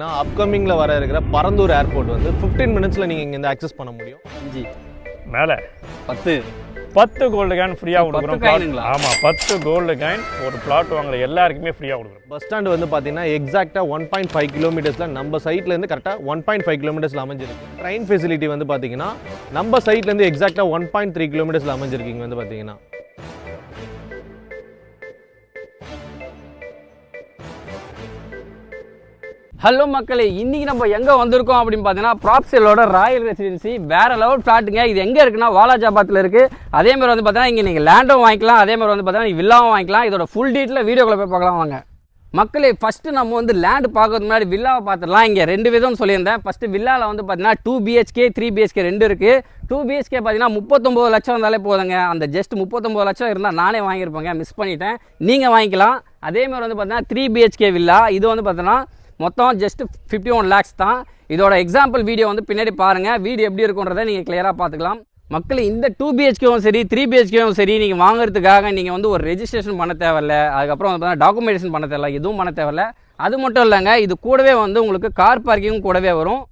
நான் அப்கமிங்கில் வர இருக்கிற பரந்தூர் ஏர்போர்ட் வந்து 15 மினிட்ஸில் நீங்கள் இங்கேருந்து அக்சஸ் பண்ண முடியும். அஞ்சு மேலே. பத்து. பத்து கோல்டு காயின் ஃப்ரீயாக கொடுக்குறோம். காயினுங்களா? ஆமாம் பத்து கோல்டு காயின் ஒரு பிளாட் வாங்குற எல்லாருக்குமே ஃப்ரீயாக கொடுக்குறோம். பஸ் ஸ்டாண்ட் வந்து பார்த்தீங்கன்னா எக்ஸாக்டாக ஒன் பாயிண்ட் ஃபைவ் கிலோமீட்டர்ஸில் நம்ம சைட்லேருந்து கரெக்டாக ஒன் பாயிண்ட் ஃபைவ் கிலோமீட்டர்ஸில் அமைஞ்சிருக்கு. ட்ரெயின் ஃபெசிலிட்டி வந்து பார்த்தீங்கன்னா நம்ம சைட்லேருந்து எக்ஸாக்டாக ஒன் பாயிண்ட் த்ரீ கிலோமீட்டர்ஸில் அமைஞ்சிருக்கு இங்க வந்து பார்த்தீங்கன்னா ஹலோ மக்களே இன்றைக்கி நம்ம எங்கே வந்திருக்கோம் அப்படின்னு பார்த்தீங்கன்னா ப்ராப்செல்லோட ராயல் ரெசிடென்சி வேறு லெவல் ஃப்ளாட்டுங்க இது எங்கே இருக்குன்னா வாலாஜாபாத்தில் இருக்குது அதே மாதிரி வந்து பார்த்தீங்கன்னா இங்கே நீங்கள் லேண்டும் வாங்கிக்கலாம். அதே மாதிரி வந்து பார்த்தீங்கன்னா வில்லாவும் வாங்கிக்கலாம். இதோட ஃபுல் டீட்டில் வீடியோக்குள்ள போய் பார்க்கலாம் வாங்க. மக்களே ஃபஸ்ட்டு நம்ம வந்து லேண்டு பார்க்கறதுக்கு முன்னாடி வில்லாவை பார்த்துடலாம். இங்கே ரெண்டு விதம் சொல்லியிருந்தேன். ஃபஸ்ட்டு வில்லாவில் வந்து பார்த்தீங்கன்னா டூ பிஹெச்கே த்ரீ பிஹெச்கே ரெண்டு இருக்குது டூ பிஹெச்கே பார்த்தீங்கன்னா முப்பத்தொம்போது லட்சம் இருந்தாலே போதுங்க. அந்த ஜஸ்ட் முப்பத்தொம்பது லட்சம் இருந்தால் நானே வாங்கியிருப்பேங்க. மிஸ் பண்ணிட்டேன். நீங்கள் வாங்கிக்கலாம். அதே மாதிரி வந்து பார்த்தீங்கன்னா த்ரீ பிஹெச்கே வில்லா இது வந்து பார்த்தீங்கன்னா மொத்தம் ஜஸ்ட் ஃபிஃப்டி ஒன் லேக்ஸ் தான். இதோட எக்ஸாம்பிள் வீடியோ வந்து பின்னாடி பாருங்கள் வீடியோ எப்படி இருக்குன்றதை நீங்கள் கிளியராக பார்த்துக்கலாம். மக்கள் இந்த டூ பிஹெச்கேவும் சரி த்ரீ பிஹெச்கேவும் சரி நீங்கள் வாங்குறதுக்காக நீங்கள் வந்து ஒரு ரெஜிஸ்ட்ரேஷன் பண்ண தேவையில்ல. அதுக்கப்புறம் வந்து பார்த்தீங்கன்னா டாக்குமெண்டேஷன் பண்ண தேவையில்ல எதுவும் பண்ண தேவையில்ல. அது மட்டும் இல்லைங்க இது கூடவே வந்து உங்களுக்கு கார் பார்க்கிங்கும் கூடவே வரும்.